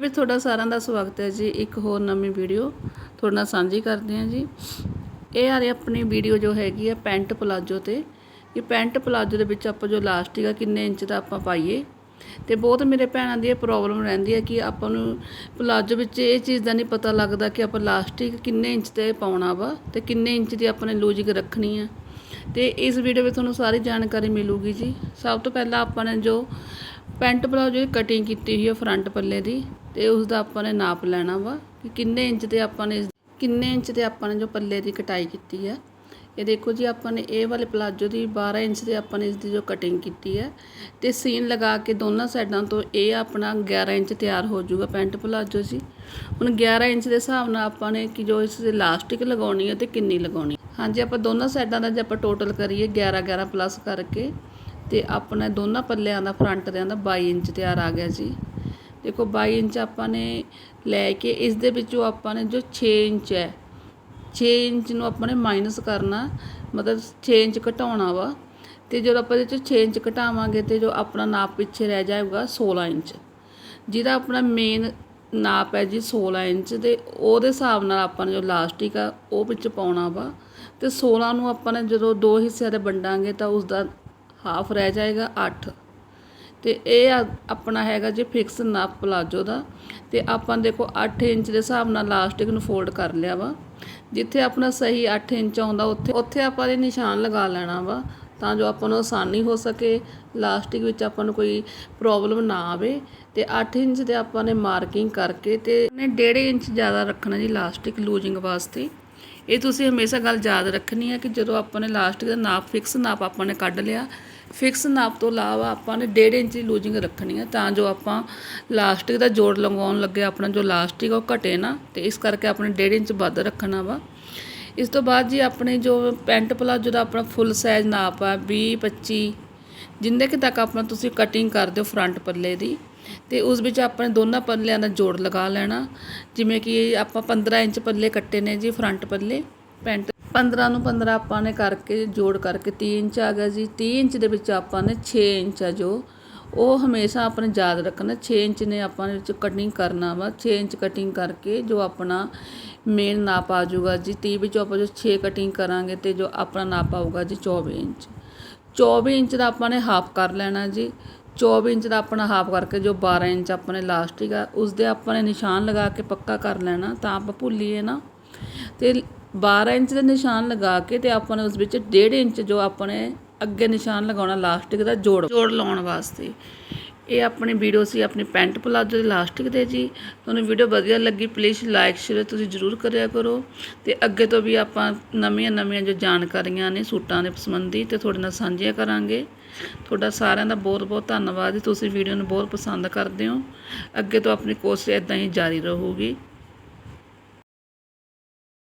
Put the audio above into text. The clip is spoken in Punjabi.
ਵੀ ਤੁਹਾਡਾ ਸਾਰਿਆਂ ਦਾ ਸਵਾਗਤ ਹੈ ਜੀ, ਇੱਕ ਹੋਰ ਨਵੀਂ ਵੀਡੀਓ ਤੁਹਾਡੇ ਨਾਲ ਸਾਂਝੀ ਕਰਦੇ ਹਾਂ ਜੀ। ਇਹ ਆ ਰਹੀ ਆਪਣੀ ਵੀਡੀਓ ਜੋ ਹੈਗੀ ਆ ਪੈਂਟ ਪਲਾਜੋ ਤੇ। ਇਹ ਪੈਂਟ ਪਲਾਜੋ ਦੇ ਵਿੱਚ ਆਪਾਂ ਜੋ ਲਾਸਟਿਕ ਆ ਕਿੰਨੇ ਇੰਚ ਦਾ ਆਪਾਂ ਪਾਈਏ। ਤੇ ਬਹੁਤ ਮੇਰੇ ਭੈਣਾਂ ਦੀ ਇਹ ਪ੍ਰੋਬਲਮ ਰਹਿੰਦੀ ਹੈ ਕਿ ਆਪਾਂ ਨੂੰ ਪਲਾਜੋ ਵਿੱਚ ਇਹ ਚੀਜ਼ ਦਾ ਨਹੀਂ ਪਤਾ ਲੱਗਦਾ ਕਿ ਆਪਾਂ ਲਾਸਟਿਕ ਕਿੰਨੇ ਇੰਚ ਤੇ ਪਾਉਣਾ ਵਾ ਤੇ ਕਿੰਨੇ ਇੰਚ ਦੀ ਆਪਾਂ ਨੇ ਲੂਜਿੰਗ ਰੱਖਣੀ ਹੈ ਤੇ ਇਸ ਵੀਡੀਓ ਵਿੱਚ ਤੁਹਾਨੂੰ ਸਾਰੀ ਜਾਣਕਾਰੀ ਮਿਲੂਗੀ ਜੀ। ਸਭ ਤੋਂ ਪਹਿਲਾਂ ਆਪਾਂ ਨੇ ਜੋ ਪੈਂਟ ਪਲਾਜੋ ਦੀ ਕਟਿੰਗ ਕੀਤੀ ਹੋਈ ਹੈ ਫਰੰਟ ਪੱਲੇ ਦੀ, ਤੇ ਉਸ ਦਾ ਆਪਾਂ ਨੇ ਨਾਪ ਲੈਣਾ ਵਾ ਕਿ ਕਿੰਨੇ ਇੰਚ ਤੇ ਆਪਾਂ ਨੇ ਕਿੰਨੇ ਇੰਚ ਤੇ ਆਪਾਂ ਨੇ ਜੋ ਪੱਲੇ ਦੀ ਕਟਾਈ ਕੀਤੀ ਹੈ ਇਹ ਦੇਖੋ ਜੀ, ਆਪਾਂ ਨੇ ਇਹ ਵਾਲੇ ਪਲਾਜੋ ਦੀ 12 ਇੰਚ ਦੇ ਆਪਾਂ ਨੇ ਇਸ ਦੀ ਜੋ ਕਟਿੰਗ ਕੀਤੀ ਹੈ ਤੇ ਸੀਨ ਲਗਾ ਕੇ ਦੋਨਾਂ ਸਾਈਡਾਂ ਤੋਂ ਇਹ ਆਪਣਾ 11 ਇੰਚ ਤਿਆਰ ਹੋ ਜਾਊਗਾ ਪੈਂਟ ਪਲਾਜੋ ਜੀ। ਹੁਣ 11 ਇੰਚ ਦੇ ਹਿਸਾਬ ਨਾਲ ਆਪਾਂ ਨੇ ਕਿ ਜੋ ਇਸ ਦੇ ਲਾਸਟਿਕ ਲਗਾਉਣੀ ਹੈ ਤੇ ਕਿੰਨੀ ਲਗਾਉਣੀ ਹਾਂਜੀ, ਆਪਾਂ ਦੋਨਾਂ ਸਾਈਡਾਂ ਦਾ ਜੇ ਆਪਾਂ ਟੋਟਲ ਕਰੀਏ 11 11 ਪਲੱਸ ਕਰਕੇ ਤੇ ਆਪਣਾ ਦੋਨਾਂ ਪੱਲਿਆਂ ਦਾ ਫਰੰਟ ਦਿਆਂ ਦਾ 22 ਇੰਚ ਤਿਆਰ ਆ ਗਿਆ ਜੀ। ਦੇਖੋ 22 ਇੰਚ ਆਪਾਂ ਨੇ ਲੈ ਕੇ ਇਸ ਦੇ ਵਿੱਚੋਂ ਆਪਾਂ ਨੇ ਜੋ 6 ਇੰਚ ਹੈ 6 ਇੰਚ ਨੂੰ ਆਪਾਂ ਨੇ ਮਾਈਨਸ ਕਰਨਾ, ਮਤਲਬ 6 ਇੰਚ ਘਟਾਉਣਾ ਵਾ। ਤੇ ਜਦੋਂ ਆਪਾਂ ਇਹਦੇ 'ਚੋਂ 6 ਇੰਚ ਘਟਾਵਾਂਗੇ ਤੇ ਜੋ ਆਪਣਾ ਨਾਪ ਪਿੱਛੇ ਰਹਿ ਜਾਊਗਾ 16 ਇੰਚ। ਜਿਹਦਾ ਆਪਣਾ ਮੇਨ ਨਾਪ ਹੈ ਜੀ 16 ਇੰਚ ਤੇ ਉਹਦੇ ਹਿਸਾਬ ਨਾਲ ਆਪਾਂ ਨੇ ਜੋ ਲਾਸਟਿਕ ਆ, ਉਹ ਵਿੱਚ ਪਾਉਣਾ ਵਾ। ਤੇ 16 ਨੂੰ ਆਪਾਂ ਨੇ ਜਦੋਂ ਦੋ ਹਿੱਸਿਆਂ ਦੇ ਵੰਡਾਂਗੇ ਤਾਂ ਉਸ ਦਾ ਹਾਫ ਰਹਿ ਜਾਏਗਾ 8 ਤੇ ਇਹ ਆਪਣਾ ਹੈਗਾ ਜੀ ਫਿਕਸ ਨਾਪ ਪਲਾਜੋ ਦਾ। ਤੇ ਆਪਾਂ ਦੇਖੋ 8 ਇੰਚ ਦੇ ਹਿਸਾਬ ਨਾਲ ਲਾਸਟਿਕ ਨੂੰ ਫੋਲਡ ਕਰ ਲਿਆ ਵਾ। ਜਿੱਥੇ ਆਪਣਾ ਸਹੀ 8 ਇੰਚ ਆਉਂਦਾ ਉੱਥੇ ਉੱਥੇ ਆਪਾਂ ਇਹ ਨਿਸ਼ਾਨ ਲਗਾ ਲੈਣਾ ਵਾ। ਤਾਂ ਜੋ ਆਪਾਂ ਨੂੰ ਆਸਾਨੀ ਹੋ ਸਕੇ ਲਾਸਟਿਕ ਵਿੱਚ ਆਪਾਂ ਨੂੰ ਕੋਈ ਪ੍ਰੋਬਲਮ ਨਾ ਆਵੇ। ਤੇ 8 ਇੰਚ ਦੇ ਆਪਾਂ ਨੇ ਮਾਰਕਿੰਗ ਕਰਕੇ ਤੇ ਨੇ 1.5 ਇੰਚ ਜ਼ਿਆਦਾ ਰੱਖਣਾ ਜੀ ਲਾਸਟਿਕ ਲੂਜਿੰਗ ਵਾਸਤੇ। ਇਹ ਤੁਸੀਂ ਹਮੇਸ਼ਾ ਗੱਲ ਯਾਦ ਰੱਖਣੀ ਹੈ ਕਿ ਜਦੋਂ ਆਪਾਂ ਨੇ ਲਾਸਟਿਕ ਦਾ ਨਾਪ ਫਿਕਸ ਨਾਪ ਆਪਾਂ ਨੇ ਕੱਢ ਲਿਆ ਫਿਕਸ ਨਾਪ ਤੋਂ ਇਲਾਵਾ ਆਪਾਂ ਨੇ 1.5 ਇੰਚ ਦੀ ਲੂਜਿੰਗ ਰੱਖਣੀ ਹੈ ਤਾਂ ਜੋ ਆਪਾਂ ਲਾਸਟਿਕ ਦਾ ਜੋੜ ਲਗਾਉਣ ਲੱਗੇ, ਆਪਣਾ ਜੋ ਲਾਸਟਿਕ ਉਹ ਘਟੇ ਨਾ, ਤੇ ਇਸ ਕਰਕੇ ਆਪਣੇ 1.5 ਇੰਚ ਵੱਧ ਰੱਖਣਾ ਵਾ। ਇਸ ਤੋਂ ਬਾਅਦ ਜੀ ਆਪਣੇ ਜੋ ਪੈਂਟ ਪਲਾਜੋ ਦਾ ਆਪਣਾ ਫੁੱਲ ਸਾਈਜ਼ ਨਾਪ ਆ 20 25 ਜਿੰਨੇ ਕਿ ਤੱਕ ਆਪਣਾ ਤੁਸੀਂ ਕਟਿੰਗ ਕਰਦੇ ਹੋ ਫਰੰਟ ਪੱਲੇ ਦੀ ਤੇ ਉਸ ਵਿੱਚ ਆਪਣੇ ਦੋਨਾਂ ਪੱਲਿਆਂ ਦਾ ਜੋੜ ਲਗਾ ਲੈਣਾ। ਜਿਵੇਂ ਕਿ ਆਪਾਂ 15 ਇੰਚ ਪੱਲੇ ਕੱਟੇ ਨੇ ਜੀ, ਫਰੰਟ ਪੱਲੇ, ਪੈਂਟ। 15 ਨੂੰ 15 ਆਪਾਂ ਨੇ ਕਰਕੇ ਜੋੜ ਕਰਕੇ 3 ਇੰਚ ਆ ਗਿਆ ਜੀ। 30 ਇੰਚ ਦੇ ਵਿੱਚ ਆਪਾਂ ਨੇ 6 ਇੰਚ ਆ ਜੋ। ਉਹ ਹਮੇਸ਼ਾ ਆਪਣੇ ਯਾਦ ਰੱਖਣਾ 6 ਇੰਚ ਨੇ ਆਪਾਂ ਨੇ ਵਿੱਚ ਕਟਿੰਗ ਕਰਨਾ ਵਾ। 6 ਇੰਚ ਕਟਿੰਗ ਕਰਕੇ ਜੋ ਆਪਣਾ ਮੇਨ ਨਾਪ ਆ ਜਾਊਗਾ ਜੀ। 30 ਵਿੱਚੋਂ ਆਪਾਂ ਜੋ 6 ਕਟਿੰਗ ਕਰਾਂਗੇ ਤੇ ਜੋ ਆਪਣਾ ਨਾਪ ਆਊਗਾ ਜੀ 24 ਇੰਚ। 24 ਇੰਚ ਦਾ ਆਪਾਂ ਨੇ ਹਾਫ ਕਰ ਲੈਣਾ ਜੀ। 24 ਇੰਚ ਦਾ ਆਪਣਾ ਹਾਫ ਕਰਕੇ ਜੋ 12 ਇੰਚ ਆਪਣੇ ਲਾਸਟਿਕ ਆ ਉਸ ਦੇ ਆਪਾਂ ਨੇ ਨਿਸ਼ਾਨ ਲਗਾ ਕੇ ਪੱਕਾ ਕਰ ਲੈਣਾ, ਤਾਂ ਆਪਾਂ ਭੁੱਲੀਏ ਨਾ। ਤੇ 12 ਇੰਚ ਦੇ ਨਿਸ਼ਾਨ ਲਗਾ ਕੇ ਤੇ ਆਪਾਂ ਨੇ ਉਸ ਵਿੱਚ 1.5 ਇੰਚ ਜੋ ਆਪਣੇ ਅੱਗੇ ਨਿਸ਼ਾਨ ਲਗਾਉਣਾ ਲਾਸਟਿਕ ਦਾ ਜੋੜ ਜੋੜ ਲਾਉਣ ਵਾਸਤੇ। ਇਹ ਆਪਣੀ ਵੀਡੀਓ ਸੀ, ਆਪਣੀ ਪੈਂਟ ਪਲਾਜੋ ਦੇ ਲਾਸਟਿਕ ਦੇ ਜੀ। ਤੁਹਾਨੂੰ ਵੀਡੀਓ ਵਧੀਆ ਲੱਗੀ ਪਲੀਜ਼ ਲਾਈਕ ਸ਼ੇਅਰ ਤੁਸੀਂ ਜ਼ਰੂਰ ਕਰਿਆ ਕਰੋ। ਤੇ ਅੱਗੇ ਤੋਂ ਵੀ ਆਪਾਂ ਨਵੀਆਂ ਨਵੀਆਂ ਜੋ ਜਾਣਕਾਰੀਆਂ ਨੇ ਸੂਟਾਂ ਦੇ ਸੰਬੰਧੀ ਤੇ ਤੁਹਾਡੇ ਨਾਲ ਸਾਂਝੀਆਂ ਕਰਾਂਗੇ। ਤੁਹਾਡਾ ਸਾਰਿਆਂ ਦਾ ਬਹੁਤ ਬਹੁਤ ਧੰਨਵਾਦ ਤੁਸੀਂ ਵੀਡੀਓ ਨੂੰ ਬਹੁਤ ਪਸੰਦ ਕਰਦੇ ਹੋ। ਅੱਗੇ ਤੋਂ ਆਪਣੀ ਕੋਸ਼ਿਸ਼ ਇਦਾਂ ਹੀ ਜਾਰੀ ਰਹੂਗੀ।